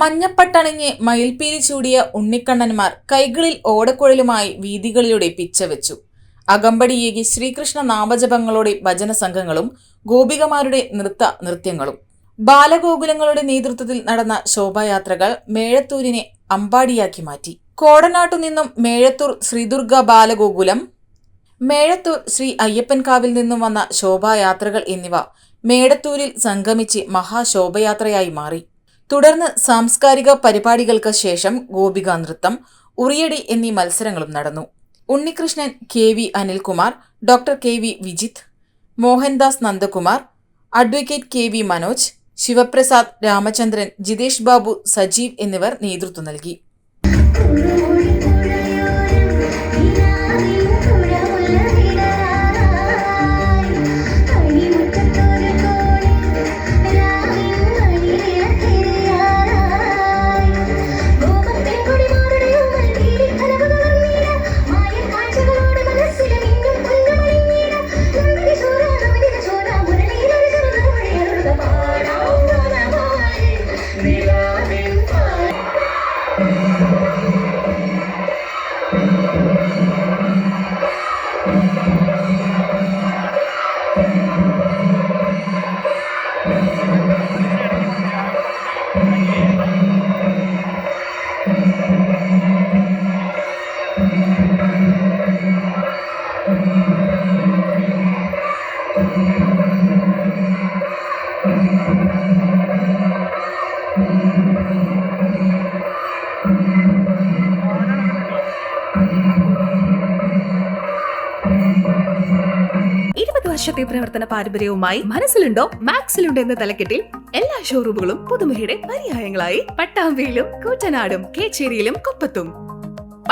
മഞ്ഞപ്പട്ടണിഞ്ഞ് മയിൽപ്പീലി ചൂടിയ ഉണ്ണിക്കണ്ണന്മാർ കൈകളിൽ ഓടക്കുഴലുമായി വീതികളിലൂടെ പിച്ചവെച്ചു. അകമ്പടിയേകി ശ്രീകൃഷ്ണ നാമജപങ്ങളോടെ ഭജന സംഘങ്ങളും ഗോപികമാരുടെ നൃത്ത നൃത്യങ്ങളും. ബാലഗോകുലങ്ങളുടെ നേതൃത്വത്തിൽ നടന്ന ശോഭായാത്രകൾ മേഴത്തൂരിനെ അമ്പാടിയാക്കി മാറ്റി. കോടനാട്ടു നിന്നും മേഴത്തൂർ ശ്രീദുർഗ ബാലഗോകുലം മേഴത്തൂർ ശ്രീ അയ്യപ്പൻകാവിൽ നിന്നും വന്ന ശോഭായാത്രകൾ എന്നിവ മേടത്തൂരിൽ സംഗമിച്ച് മഹാശോഭയാത്രയായി മാറി. തുടർന്ന് സാംസ്കാരിക പരിപാടികൾക്ക് ശേഷം ഗോപിക നൃത്തം ഉറിയടി എന്നീ മത്സരങ്ങളും നടന്നു. Unnikrishnan K V Anilkumar doctor K V Vijith Mohandas Nandakumar advocate K V Manoj Sivaprasad Ramachandran Jithesh Babu Sajeev എന്നിവർ നേതൃത്വം നൽകി. വർഷത്തെ പ്രവർത്തന പാരമ്പര്യവുമായി മനസ്സിലുണ്ടോ? മാക്സിലുണ്ടോ എന്ന തലക്കെട്ടിൽ എല്ലാ ഷോറൂമുകളും പുതുമയുടെ പര്യായങ്ങളായി. പട്ടാമ്പിയിലും കൂറ്റനാടും കേച്ചേരിയിലും കൊപ്പത്തും.